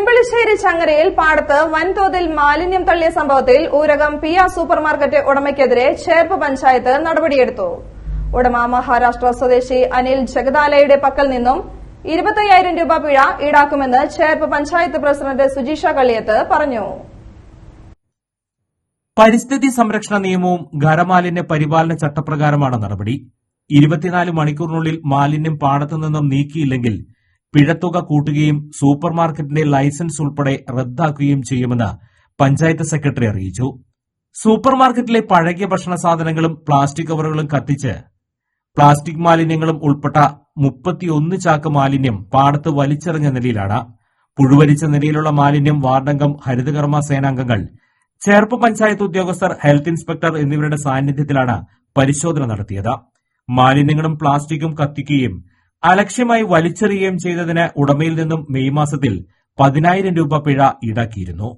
ഇരുമ്പളിശ്ശേരി ചങ്ങരയിൽ പാടത്ത് വൻതോതിൽ മാലിന്യം തള്ളിയ സംഭവത്തിൽ ഊരകം പിയ സൂപ്പർമാർക്കറ്റ് ഉടമയ്ക്കെതിരെ ചേർപ്പ് പഞ്ചായത്ത് നടപടിയെടുത്തു. ഉടമ മഹാരാഷ്ട്ര സ്വദേശി അനിൽ ജഗദാലയുടെ പക്കൽ നിന്നും ഇരുപത്തയ്യായിരം രൂപ പിഴ ഈടാക്കുമെന്ന് ചേർപ്പ് പഞ്ചായത്ത് പ്രസിഡന്റ് സുജീഷ കള്ളിയത്ത് പറഞ്ഞു. പരിസ്ഥിതി സംരക്ഷണ നിയമവും ഖരമാലിന്യ പരിപാലന ചട്ടപ്രകാരമാണ് നടപടി. ഇരുപത്തിനാല് മണിക്കൂറിനുള്ളിൽ മാലിന്യം പാടത്തു നിന്നും നീക്കിയില്ലെങ്കിൽ പിഴത്തുക കൂട്ടുകയും സൂപ്പർമാർക്കറ്റിന്റെ ലൈസൻസ് ഉൾപ്പെടെ റദ്ദാക്കുകയും ചെയ്യുമെന്ന് പഞ്ചായത്ത് സെക്രട്ടറി അറിയിച്ചു. സൂപ്പർമാർക്കറ്റിലെ പഴകിയ ഭക്ഷണ സാധനങ്ങളും പ്ലാസ്റ്റിക് കവറുകളും കത്തിച്ച് പ്ലാസ്റ്റിക് മാലിന്യങ്ങളും ഉൾപ്പെട്ട മുപ്പത്തിയൊന്ന് ചാക്ക് മാലിന്യം പാടത്ത് വലിച്ചെറിഞ്ഞ നിലയിലാണ്. പുഴുവരിച്ച നിലയിലുള്ള മാലിന്യം വാർഡംഗം ഹരിതകർമ്മ സേനാംഗങ്ങൾ ചേർപ്പ് പഞ്ചായത്ത് ഉദ്യോഗസ്ഥർ ഹെൽത്ത് ഇൻസ്പെക്ടർ എന്നിവരുടെ സാന്നിധ്യത്തിലാണ് പരിശോധന നടത്തിയത്. മാലിന്യങ്ങളും പ്ലാസ്റ്റിക്കും കത്തിക്കുകയും അലക്ഷ്യമായി വലിച്ചെറിയുകയും ചെയ്തതിന് ഉടമയിൽ നിന്നും മെയ് മാസത്തിൽ പതിനായിരം രൂപ പിഴ ഈടാക്കിയിരുന്നു